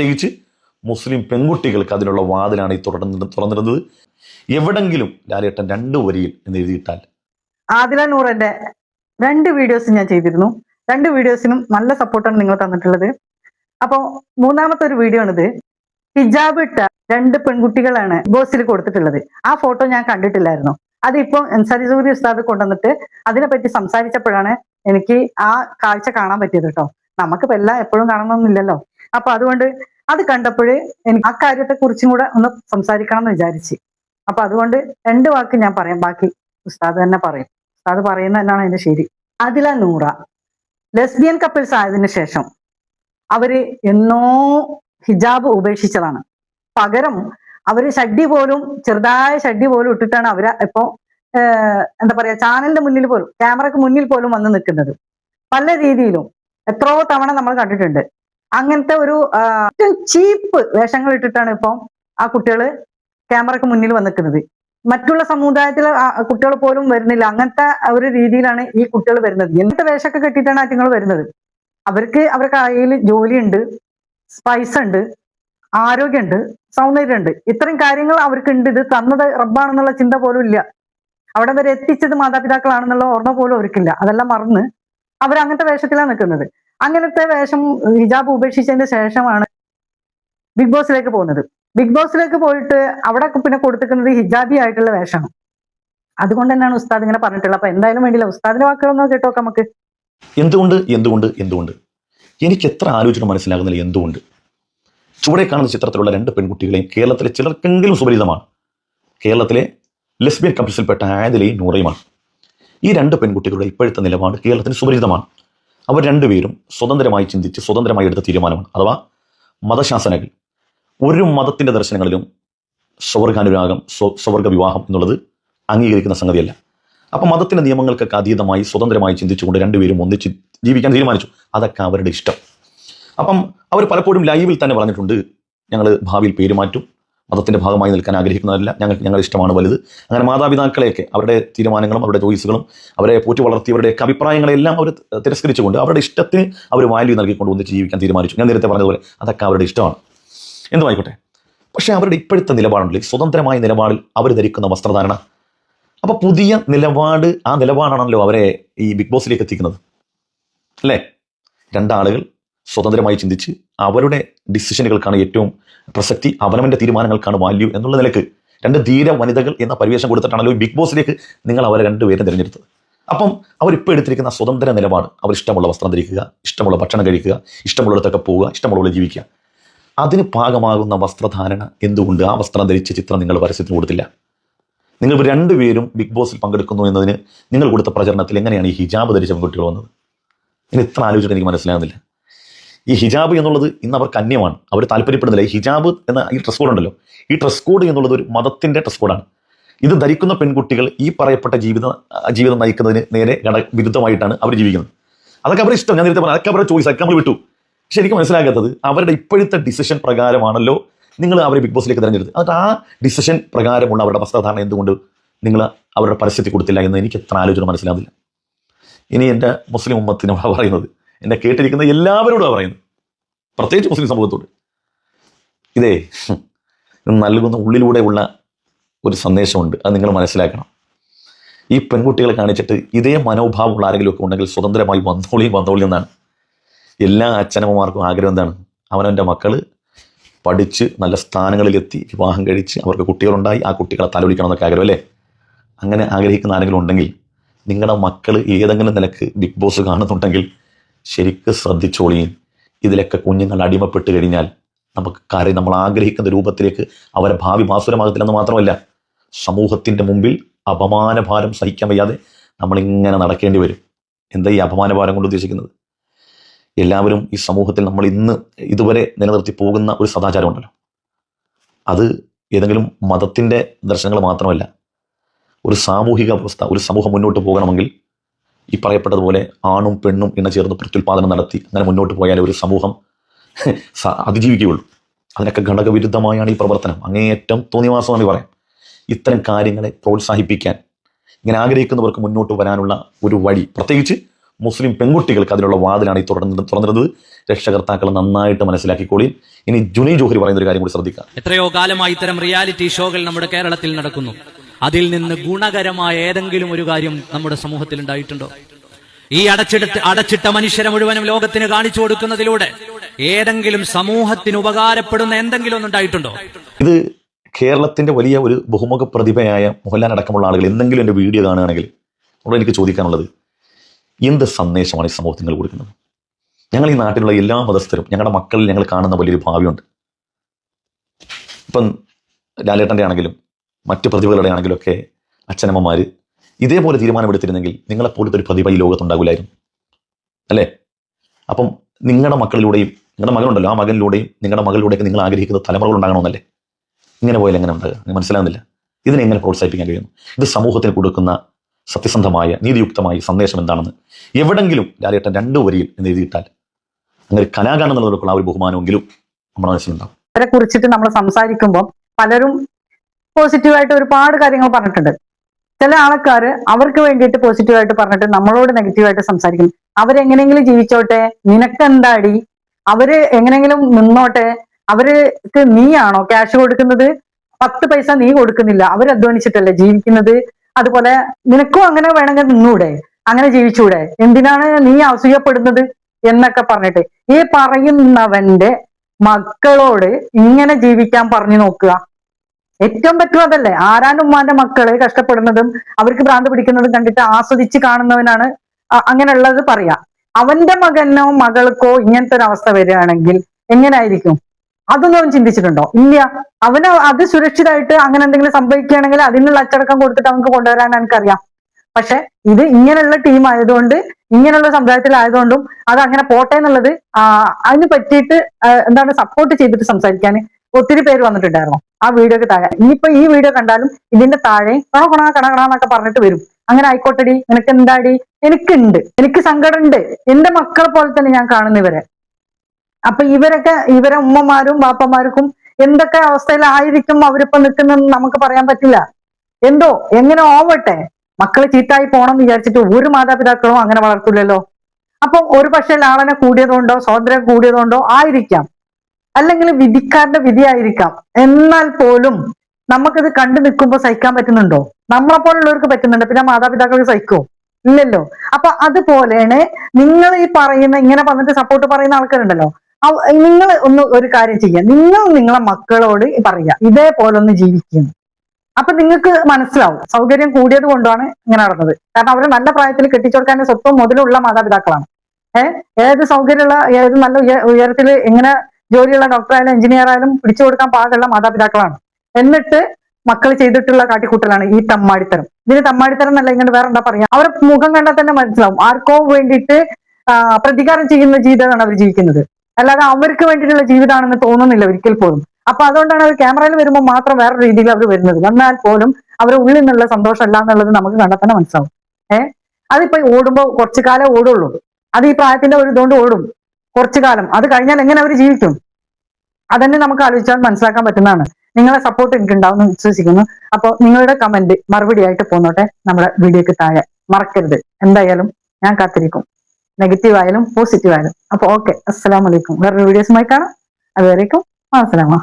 പ്രത്യേകിച്ച് മുസ്ലിം പെൺകുട്ടികൾക്ക് അതിനുള്ള വാതിലാണ് ഈ തുറന്നു തുറന്നിരുന്നത്. എവിടെങ്കിലും ലാലേട്ടൻ രണ്ട് വരിയിൽ എന്ന് എഴുതിയിട്ടാൽ. ആദില നൂറിന്റെ രണ്ട് വീഡിയോസ് ഞാൻ ചെയ്തിരുന്നു. രണ്ട് വീഡിയോസിനും നല്ല സപ്പോർട്ടാണ് നിങ്ങൾ തന്നിട്ടുള്ളത്. അപ്പോൾ മൂന്നാമത്തെ ഒരു വീഡിയോ ആണിത്. ഹിജാബ് ഇട്ട രണ്ട് പെൺകുട്ടികളാണ് ബോസിൽ കൊടുത്തിട്ടുള്ളത്. ആ ഫോട്ടോ ഞാൻ കണ്ടിട്ടില്ലായിരുന്നു. അതിപ്പോ അൻസാരി സൂരി ഉസ്താദ് കൊണ്ടുവന്നിട്ട് അതിനെപ്പറ്റി സംസാരിച്ചപ്പോഴാണ് എനിക്ക് ആ കാഴ്ച കാണാൻ പറ്റിയത് കേട്ടോ. നമുക്ക് എല്ലാം എപ്പോഴും കാണണമെന്നില്ലല്ലോ. അപ്പൊ അതുകൊണ്ട് അത് കണ്ടപ്പോഴേ എനിക്ക് ആ കാര്യത്തെ കുറിച്ചും കൂടെ ഒന്ന് സംസാരിക്കണം എന്ന് വിചാരിച്ചു. അപ്പൊ അതുകൊണ്ട് രണ്ട് വാക്ക് ഞാൻ പറയാം. ബാക്കി ഉസ്താദ് തന്നെ പറയും. ഉസ്താദ് പറയുന്ന തന്നെയാണ് അതിന്റെ ശരി. അതില നൂറ. ലെസ്ബിയൻ കപ്പിൾസ് ആയതിനു ശേഷം അവർ എന്നോ ഹിജാബ് ഉപേക്ഷിച്ചതാണ്. പകരം അവർ ഷഡ്ഡി പോലും ചെറുതായ ഷഡ്ഡി പോലും ഇട്ടിട്ടാണ് അവർ ഇപ്പോ എന്താ പറയാ ചാനലിന്റെ മുന്നിൽ പോലും ക്യാമറക്ക് മുന്നിൽ പോലും വന്ന് നിൽക്കുന്നത്. പല രീതിയിലും എത്രയോ തവണ നമ്മൾ കണ്ടിട്ടുണ്ട്. അങ്ങനത്തെ ഒരു ചീപ്പ് വേഷങ്ങൾ ഇട്ടിട്ടാണ് ഇപ്പം ആ കുട്ടികൾ ക്യാമറക്ക് മുന്നിൽ വന്നിരിക്കുന്നത് മറ്റുള്ള സമുദായത്തിലെ കുട്ടികൾ പോലും വരുന്നില്ല. അങ്ങനത്തെ ഒരു രീതിയിലാണ് ഈ കുട്ടികൾ വരുന്നത്. എന്ത് വേഷമൊക്കെ കെട്ടിയിട്ടാണ് ആറ്റുങ്ങൾ വരുന്നത്? അവർക്ക് അവരുടെ കയ്യിൽ ജോലിയുണ്ട് സ്പൈസ് ഉണ്ട് ആരോഗ്യമുണ്ട് സൗന്ദര്യമുണ്ട്. ഇത്രയും കാര്യങ്ങൾ അവർക്ക് ഉണ്ട് ഇത് തന്നത് റബ്ബാണെന്നുള്ള ചിന്ത പോലും ഇല്ല. അവിടെ വരെ എത്തിച്ചത് മാതാപിതാക്കളാണെന്നുള്ള ഓർമ്മ പോലും അവർക്കില്ല. അതെല്ലാം മറന്ന് അവർ അങ്ങനത്തെ വേഷത്തിലാണ് നിൽക്കുന്നത്. അങ്ങനത്തെ വേഷം ഹിജാബ് ഉപേക്ഷിച്ചതിന് ശേഷമാണ് ബിഗ് ബോസിലേക്ക് പോകുന്നത്. ബിഗ് ബോസിലേക്ക് പോയിട്ട് അവിടെ പിന്നെ കൊടുത്തിരിക്കുന്നത് ഹിജാബി ആയിട്ടുള്ള വേഷമാണ്. അതുകൊണ്ട് തന്നെയാണ് ഉസ്താദ് ഇങ്ങനെ പറഞ്ഞിട്ടുള്ളത്. അപ്പൊ എന്തായാലും വേണ്ടില്ല ഉസ്താദിന്റെ വാക്കുകളൊന്നും കേട്ടോ നമുക്ക്. എന്തുകൊണ്ട് എന്തുകൊണ്ട് എന്തുകൊണ്ട്? എനിക്ക് എത്ര ആലോചന മനസ്സിലാകുന്നില്ല എന്തുകൊണ്ട്. ചുവടെ കാണുന്ന ചിത്രത്തിലുള്ള രണ്ട് പെൺകുട്ടികളെയും കേരളത്തിലെ ചിലർക്കെങ്കിലും സുപരിചിതമാണ്. കേരളത്തിലെ ലെസ്ബിയൻ കപ്പിൾസിൽപ്പെട്ട ആയതിലെയും നൂറയുമാണ്. ഈ രണ്ട് പെൺകുട്ടികളുടെ ഇപ്പോഴത്തെ നിലപാട് കേരളത്തിന് സുപരിചിതമാണ്. അവർ രണ്ടുപേരും സ്വതന്ത്രമായി ചിന്തിച്ച് സ്വതന്ത്രമായി എടുത്ത തീരുമാനമാണ്. അഥവാ മതശാസനകൾ ഒരു മതത്തിന്റെ ദർശനങ്ങളിലും സ്വർഗാനുരാഗം സ്വ- സ്വർഗ വിവാഹം എന്നുള്ളത് അംഗീകരിക്കുന്ന സംഗതിയല്ല. അപ്പം മതത്തിന്റെ നിയമങ്ങൾക്കൊക്കെ അതീതമായി സ്വതന്ത്രമായി ചിന്തിച്ചുകൊണ്ട് രണ്ടുപേരും ഒന്നിച്ച് ജീവിക്കാൻ തീരുമാനിച്ചു. അതൊക്കെ അവരുടെ ഇഷ്ടം. അപ്പം അവർ പലപ്പോഴും ലൈവിൽ തന്നെ പറഞ്ഞിട്ടുണ്ട്. ഞങ്ങൾ ഭാവിയിൽ പേര് മാറ്റും മതത്തിന്റെ ഭാഗമായി നിൽക്കാൻ ആഗ്രഹിക്കുന്നതല്ല ഞങ്ങൾ ഞങ്ങളുടെ ഇഷ്ടമാണ് വലുത്. അങ്ങനെ മാതാപിതാക്കളെയൊക്കെ അവരുടെ തീരുമാനങ്ങളും അവരുടെ ചോയ്സുകളും അവരെ പോറ്റി വളർത്തിയവരുടെയൊക്കെ അഭിപ്രായങ്ങളെല്ലാം അവർ തിരസ്കരിച്ചുകൊണ്ട് അവരുടെ ഇഷ്ടത്തിന് അവർ വാല്യൂ നൽകിക്കൊണ്ട് ഒന്നിച്ച് ജീവിക്കാൻ തീരുമാനിച്ചു. ഞാൻ നേരത്തെ പറഞ്ഞതുപോലെ അതൊക്കെ അവരുടെ ഇഷ്ടമാണ്. എന്തുമായിക്കോട്ടെ? പക്ഷേ അവരുടെ ഇപ്പോഴത്തെ നിലപാടുണ്ടെങ്കിൽ സ്വതന്ത്രമായ നിലപാടിൽ അവർ ധരിക്കുന്ന വസ്ത്രധാരണ. അപ്പോൾ പുതിയ നിലപാട് ആ നിലപാടാണല്ലോ അവരെ ഈ ബിഗ് ബോസിലേക്ക് എത്തിക്കുന്നത്. അല്ലേ? രണ്ടാളുകൾ സ്വതന്ത്രമായി ചിന്തിച്ച് അവരുടെ ഡിസിഷനുകൾക്കാണ് ഏറ്റവും പ്രസക്തി അവനവന്റെ തീരുമാനങ്ങൾക്കാണ് വാല്യൂ എന്നുള്ള നിലയ്ക്ക് രണ്ട് ധീര വനിതകൾ എന്ന പരിവേഷം കൊടുത്തിട്ടാണല്ലോ ബിഗ് ബോസിലേക്ക് നിങ്ങൾ അവരെ രണ്ടുപേരും തിരഞ്ഞെടുത്തത്. അപ്പം അവരിപ്പോൾ എടുത്തിരിക്കുന്ന സ്വതന്ത്ര നിലപാട് അവർ ഇഷ്ടമുള്ള വസ്ത്രം ധരിക്കുക ഇഷ്ടമുള്ള ഭക്ഷണം കഴിക്കുക ഇഷ്ടമുള്ളിടത്തൊക്കെ പോവുക ഇഷ്ടമുള്ള ജീവിക്കുക. അതിന് പാകമാകുന്ന വസ്ത്രധാരണ എന്തുകൊണ്ട് ആ വസ്ത്രം ധരിച്ച ചിത്രം നിങ്ങൾ പരസ്യത്തിന് കൊടുത്തില്ല? നിങ്ങൾ രണ്ടുപേരും ബിഗ് ബോസിൽ പങ്കെടുക്കുന്നു എന്നതിന് നിങ്ങൾ കൊടുത്ത പ്രചരണത്തിൽ എങ്ങനെയാണ് ഈ ഹിജാബ് ധരിച്ച പെൺകുട്ടികൾ വന്നത്? ഇനി ഇത്ര ആലോചിച്ചിട്ട് എനിക്ക് മനസ്സിലാകുന്നില്ല. ഈ ഹിജാബ് എന്നുള്ളത് ഇന്ന് അവർക്ക് അന്യമാണ്. അവർ താല്പര്യപ്പെടുന്നില്ല. ഈ ഹിജാബ് എന്ന ഈ ഡ്രസ് കോഡ് ഉണ്ടല്ലോ. ഈ ഡ്രസ് കോഡ് എന്നുള്ളത് ഒരു മതത്തിന്റെ ഡ്രസ് കോഡാണ് ഇത് ധരിക്കുന്ന പെൺകുട്ടികൾ ഈ പറയപ്പെട്ട ജീവിത ജീവിതം നയിക്കുന്നതിന് നേരെ വിരുദ്ധമായിട്ടാണ് അവർ ജീവിക്കുന്നത്. അതൊക്കെ അവരുടെ ഇഷ്ടം. ഞാൻ നേരത്തെ പറഞ്ഞു അതൊക്കെ അവരുടെ ചോയ്സ് അതൊക്കെ നമ്മൾ വിട്ടു. പക്ഷെ എനിക്ക് മനസ്സിലാകാത്തത് അവരുടെ ഇപ്പോഴത്തെ ഡിസിഷൻ പ്രകാരമാണല്ലോ നിങ്ങൾ അവരെ ബിഗ് ബോസിലേക്ക് തിരഞ്ഞെടുത്തത്. അത് ആ ഡിസിഷൻ പ്രകാരമുള്ള അവരുടെ വസ്ത്രധാരണ എന്തുകൊണ്ട് നിങ്ങൾ അവരുടെ പരസ്യത്തിൽ കൊടുത്തില്ല എന്ന് എനിക്ക് എത്ര ആലോചന മനസ്സിലാവില്ല ഇനി എന്റെ മുസ്ലിം ഉമ്മത്തിനോട് പറയുന്നത് എന്നെ കേട്ടിരിക്കുന്ന എല്ലാവരോടും പറയുന്നത് പ്രത്യേകിച്ച് മുസ്ലിം സമൂഹത്തോട്. ഇതേ നൽകുന്ന ഉള്ളിലൂടെയുള്ള ഒരു സന്ദേശമുണ്ട്. അത് നിങ്ങൾ മനസ്സിലാക്കണം. ഈ പെൺകുട്ടികളെ കാണിച്ചിട്ട് ഇതേ മനോഭാവമുള്ള ആരെങ്കിലും ഒക്കെ ഉണ്ടെങ്കിൽ സ്വതന്ത്രമായി വന്നോളി വന്നോളി എന്നാണ്. എല്ലാ അച്ഛനമ്മമാർക്കും ആഗ്രഹം എന്താണ്? അവനവന്റെ മക്കൾ പഠിച്ച് നല്ല സ്ഥാനങ്ങളിലെത്തി വിവാഹം കഴിച്ച് അവർക്ക് കുട്ടികളുണ്ടായി ആ കുട്ടികളെ തലൊലിക്കണം എന്നൊക്കെ ആഗ്രഹം അല്ലേ? അങ്ങനെ ആഗ്രഹിക്കുന്ന ആരെങ്കിലും ഉണ്ടെങ്കിൽ നിങ്ങളുടെ മക്കൾ ഏതെങ്കിലും നിലയ്ക്ക് ബിഗ് ബോസ് കാണുന്നുണ്ടെങ്കിൽ ശരിക്ക് ശ്രദ്ധിച്ചോളിയും ഇതിലൊക്കെ കുഞ്ഞുങ്ങൾ അടിമപ്പെട്ട് കഴിഞ്ഞാൽ നമുക്ക് കാര്യം നമ്മൾ ആഗ്രഹിക്കുന്ന രൂപത്തിലേക്ക് അവരെ ഭാവി മാസുരമാകത്തില്ലെന്ന് മാത്രമല്ല സമൂഹത്തിന്റെ മുമ്പിൽ അപമാനഭാരം സഹിക്കാൻ വയ്യാതെ നമ്മളിങ്ങനെ നടക്കേണ്ടി വരും. എന്താ ഈ അപമാനഭാരം കൊണ്ട് ഉദ്ദേശിക്കുന്നത്? എല്ലാവരും ഈ സമൂഹത്തിൽ നമ്മൾ ഇന്ന് ഇതുവരെ നിലനിർത്തി പോകുന്ന ഒരു സദാചാരം ഉണ്ടല്ലോ അത് ഏതെങ്കിലും മതത്തിന്റെ ദർശനങ്ങൾ മാത്രമല്ല ഒരു സാമൂഹിക അവസ്ഥ ഒരു സമൂഹം മുന്നോട്ട് പോകണമെങ്കിൽ ഈ പറയപ്പെട്ടതുപോലെ ആണും പെണ്ണും ഇണ ചേർന്ന് പ്രത്യുൽപാദനം നടത്തി അങ്ങനെ മുന്നോട്ട് പോയാൽ ഒരു സമൂഹം അതിജീവിക്കുകയുള്ളൂ. അതിനൊക്കെ ഘടകവിരുദ്ധമായാണ് ഈ പ്രവർത്തനം. അങ്ങേയറ്റം തോന്നിവാസമെന്ന് പറയാം ഇത്തരം കാര്യങ്ങളെ പ്രോത്സാഹിപ്പിക്കാൻ ഇങ്ങനെ ആഗ്രഹിക്കുന്നവർക്ക് മുന്നോട്ട് വരാനുള്ള ഒരു വഴി. പ്രത്യേകിച്ച് മുസ്ലിം പെൺകുട്ടികൾക്ക് അതിനുള്ള വാതിലാണ് ഈ തുറന്നത് തുറന്നിരുന്നത്. രക്ഷകർത്താക്കൾ നന്നായിട്ട് മനസ്സിലാക്കിക്കോളി. ഇനി ജുനി ജോഹരി പറയുന്ന ഒരു കാര്യം കൂടി ശ്രദ്ധിക്കാം. എത്രയോ കാലമായി ഇത്തരം റിയാലിറ്റി ഷോകൾ നമ്മുടെ കേരളത്തിൽ നടക്കുന്നു. അതിൽ നിന്ന് ഗുണകരമായ ഏതെങ്കിലും ഒരു കാര്യം നമ്മുടെ സമൂഹത്തിൽ ഉണ്ടായിട്ടുണ്ടോ? ഈ അടച്ചിട അടച്ചിട്ട മനുഷ്യരെ മുഴുവനും ലോകത്തിന് കാണിച്ചു കൊടുക്കുന്നതിലൂടെ ഏതെങ്കിലും സമൂഹത്തിന് ഉപകാരപ്പെടുന്ന എന്തെങ്കിലും ഒന്നുണ്ടായിട്ടുണ്ടോ ഇത് കേരളത്തിന്റെ വലിയ ഒരു ബഹുമുഖ പ്രതിഭയായ മോഹൻലാൽ അടക്കമുള്ള ആളുകൾ എന്തെങ്കിലും എന്റെ വീഡിയോ കാണുകയാണെങ്കിൽ അവിടെ എനിക്ക് ചോദിക്കാനുള്ളത് എന്ത് സന്ദേശമാണ് ഈ സമൂഹത്തിൽ കൊടുക്കുന്നത്? ഞങ്ങൾ ഈ നാട്ടിലുള്ള എല്ലാ മതസ്ഥരും ഞങ്ങളുടെ മക്കളിൽ ഞങ്ങൾ കാണുന്ന വലിയൊരു ഭാവിയുണ്ട് ഇപ്പം ലാലേട്ടന്റെ ആണെങ്കിലും മറ്റ് പ്രതിഭകളുടെ ആണെങ്കിലൊക്കെ അച്ഛനമ്മമാർ ഇതേപോലെ തീരുമാനമെടുത്തിരുന്നെങ്കിൽ നിങ്ങളെപ്പോലത്തെ ഒരു പ്രതിഭ ഈ ലോകത്തുണ്ടാകില്ലായിരുന്നു അല്ലേ? അപ്പം നിങ്ങളുടെ മക്കളിലൂടെയും നിങ്ങളുടെ മകനുണ്ടല്ലോ ആ മകനിലൂടെയും നിങ്ങളുടെ മകളിലൂടെയൊക്കെ നിങ്ങൾ ആഗ്രഹിക്കുന്ന തലമുറകൾ ഉണ്ടാകണമെന്നല്ലേ? ഇങ്ങനെ പോയാൽ എങ്ങനെ ഉണ്ടാകുക മനസ്സിലാകുന്നില്ല ഇതിനെ എങ്ങനെ പ്രോത്സാഹിപ്പിക്കാൻ കഴിയുന്നു? ഇത് സമൂഹത്തിന് കൊടുക്കുന്ന സത്യസന്ധമായ നീതിയുക്തമായ സന്ദേശം എന്താണെന്ന് എവിടെങ്കിലും ലാലേട്ടൻ രണ്ടു വരിയിൽ എന്ന് എഴുതിയിട്ടാൽ അങ്ങനെ കലാകാരൻ എന്നുള്ളവർക്കുള്ള ആ ഒരു ബഹുമാനമെങ്കിലും നമ്മുടെ മനസ്സിലുണ്ടാവും. അവരെ കുറിച്ചിട്ട് നമ്മൾ സംസാരിക്കുമ്പോൾ പലരും പോസിറ്റീവായിട്ട് ഒരുപാട് കാര്യങ്ങൾ പറഞ്ഞിട്ടുണ്ട്. ചില ആൾക്കാർ അവർക്ക് വേണ്ടിയിട്ട് പോസിറ്റീവായിട്ട് പറഞ്ഞിട്ട് നമ്മളോട് നെഗറ്റീവായിട്ട് സംസാരിക്കും അവരെങ്ങനെയെങ്കിലും ജീവിച്ചോട്ടെ? നിനക്കെന്താടി? അവർ എങ്ങനെങ്കിലും നിന്നോട്ടെ? അവർക്ക് നീയാണോ ക്യാഷ് കൊടുക്കുന്നത്? പത്ത് പൈസ നീ കൊടുക്കുന്നില്ല. അവർ അധ്വാനിച്ചിട്ടല്ലേ ജീവിക്കുന്നത്? അതുപോലെ നിനക്കും അങ്ങനെ വേണമെങ്കിൽ നിന്നൂടെ? അങ്ങനെ ജീവിച്ചൂടെ? എന്തിനാണ് നീ അസൂയപ്പെടുന്നത്? എന്നൊക്കെ പറഞ്ഞിട്ട് ഈ പറയുന്നവന്റെ മക്കളോട് ഇങ്ങനെ ജീവിക്കാൻ പറഞ്ഞു നോക്കുക. ഏറ്റവും പറ്റും അതല്ലേ? ആരാനും ഉമ്മാന്റെ മക്കൾ കഷ്ടപ്പെടുന്നതും അവർക്ക് ഭ്രാന്ത് പിടിക്കുന്നതും കണ്ടിട്ട് ആസ്വദിച്ച് കാണുന്നവനാണ് അങ്ങനെയുള്ളത് പറയാ. അവന്റെ മകനോ മകൾക്കോ ഇങ്ങനത്തെ ഒരു അവസ്ഥ വരികയാണെങ്കിൽ എങ്ങനെയായിരിക്കും? അതൊന്നും അവൻ ചിന്തിച്ചിട്ടുണ്ടോ? ഇല്ല. അവന് അത് സുരക്ഷിതമായിട്ട് അങ്ങനെ എന്തെങ്കിലും സംഭവിക്കുകയാണെങ്കിൽ അതിനുള്ള അച്ചടക്കം കൊടുത്തിട്ട് അവൻക്ക് കൊണ്ടുവരാൻ എനിക്കറിയാം പക്ഷെ ഇത് ഇങ്ങനെയുള്ള ടീം ആയതുകൊണ്ട് ഇങ്ങനെയുള്ള സമുദായത്തിലായതുകൊണ്ടും അത് അങ്ങനെ പോട്ടെ എന്നുള്ളത് അതിന് പറ്റിയിട്ട് എന്താണ് സപ്പോർട്ട് ചെയ്തിട്ട് സംസാരിക്കാൻ ഒത്തിരി പേര് വന്നിട്ടുണ്ടായിരുന്നു ആ വീഡിയോക്ക് താഴെ. ഇനിയിപ്പോ ഈ വീഡിയോ കണ്ടാലും ഇതിന്റെ താഴെ കണ കണ കണ കണ എന്നൊക്കെ പറഞ്ഞിട്ട് വരും. അങ്ങനെ ആയിക്കോട്ടെടി നിനക്ക് എന്താടി എനിക്കുണ്ട്. എനിക്ക് സങ്കടമുണ്ട്. എന്റെ മക്കളെ പോലെ തന്നെ ഞാൻ കാണുന്ന ഇവരെ. അപ്പൊ ഇവരൊക്കെ ഇവരെ ഉമ്മമാരും ബാപ്പമാർക്കും എന്തൊക്കെ അവസ്ഥയിലായിരിക്കും അവരിപ്പോ നിൽക്കുന്നതെന്ന് നമുക്ക് പറയാൻ പറ്റില്ല. എന്തോ എങ്ങനെ ആവട്ടെ? മക്കൾ ചീത്തായി പോണം എന്ന് വിചാരിച്ചിട്ട് ഒരു മാതാപിതാക്കളും അങ്ങനെ വളർത്തില്ലല്ലോ. അപ്പൊ ഒരു പക്ഷേ ലാളന കൂടിയതുകൊണ്ടോ സ്വാതന്ത്ര്യം കൂടിയതുകൊണ്ടോ ആയിരിക്കാം. അല്ലെങ്കിൽ വിധിക്കാരന്റെ വിധിയായിരിക്കാം. എന്നാൽ പോലും നമുക്കിത് കണ്ടു നിൽക്കുമ്പോൾ സഹിക്കാൻ പറ്റുന്നുണ്ടോ? നമ്മളെ പോലുള്ളവർക്ക് പറ്റുന്നുണ്ട്. പിന്നെ മാതാപിതാക്കൾക്ക് സഹിക്കോ? ഇല്ലല്ലോ. അപ്പൊ അതുപോലെയാണ് നിങ്ങൾ ഈ പറയുന്ന ഇങ്ങനെ വന്നിട്ട് സപ്പോർട്ട് പറയുന്ന ആൾക്കാരുണ്ടല്ലോ. നിങ്ങൾ ഒന്ന് ഒരു കാര്യം ചെയ്യുക നിങ്ങൾ നിങ്ങളെ മക്കളോട് പറയുക. ഇതേപോലെ ഒന്ന് ജീവിക്കുന്നു അപ്പൊ നിങ്ങൾക്ക് മനസ്സിലാവും. സൗകര്യം കൂടിയത് കൊണ്ടാണ് ഇങ്ങനെ നടന്നത്. കാരണം അവർ നല്ല പ്രായത്തിൽ കെട്ടിച്ചോർക്കാൻ സ്വത്വം മുതലുള്ള മാതാപിതാക്കളാണ്. ഏഹ് ഏത് സൗകര്യമുള്ള ഏത് നല്ല ഉയ- ഉയരത്തിൽ എങ്ങനെ ജോലിയുള്ള ഡോക്ടറായാലും എഞ്ചിനീയർ ആയാലും പിടിച്ചു കൊടുക്കാൻ പാകമുള്ള മാതാപിതാക്കളാണ്. എന്നിട്ട് മക്കൾ ചെയ്തിട്ടുള്ള കാട്ടിക്കൂട്ടലാണ് ഈ തമ്മാടിത്തരം. ഇതിന് തമ്മാടിത്തരം എന്നല്ല ഇങ്ങനെ വേറെ എന്താ പറയാ? അവരെ മുഖം കണ്ടാൽ തന്നെ മനസ്സിലാവും. ആർക്കോ വേണ്ടിയിട്ട് പ്രതികാരം ചെയ്യുന്ന ജീവിതമാണ് അവർ ജീവിക്കുന്നത്. അല്ലാതെ അവർക്ക് വേണ്ടിയിട്ടുള്ള ജീവിതമാണെന്ന് തോന്നുന്നില്ല ഒരിക്കൽ പോലും. അപ്പൊ അതുകൊണ്ടാണ് അവർ ക്യാമറയിൽ വരുമ്പോൾ മാത്രം വേറെ രീതിയിൽ അവർ വരുന്നത്. എന്നാൽ പോലും അവരെ ഉള്ളിൽ നിന്നുള്ള സന്തോഷം അല്ല എന്നുള്ളത് നമുക്ക് കണ്ടാൽ തന്നെ മനസ്സിലാവും. ഏഹ് അതിപ്പോ ഓടുമ്പോൾ കുറച്ചു കാലം ഓടുള്ളൂ. അത് ഈ പ്രായത്തിന്റെ ഒരു ഇതുകൊണ്ട് ഓടും. കുറച്ചു കാലം അത് കഴിഞ്ഞാൽ എങ്ങനെ അവർ ജീവിക്കും? അതന്നെ നമുക്ക് ആലോചിച്ചാൽ മനസ്സിലാക്കാൻ പറ്റുന്നതാണ്. നിങ്ങളെ സപ്പോർട്ട് എനിക്ക് ഉണ്ടാവും വിശ്വസിക്കുന്നു. അപ്പോൾ നിങ്ങളുടെ കമന്റ് മറുപടി ആയിട്ട് പോന്നോട്ടെ. നമ്മുടെ വീഡിയോക്ക് താഴെ. മറക്കരുത്. എന്തായാലും ഞാൻ കാത്തിരിക്കും. നെഗറ്റീവ് ആയാലും പോസിറ്റീവ് ആയാലും. അപ്പൊ ഓക്കെ അസ്സലാമലൈക്കും വേറൊരു വീഡിയോസുമായി കാണാം. അതുവരേക്കും അസ്സലാമ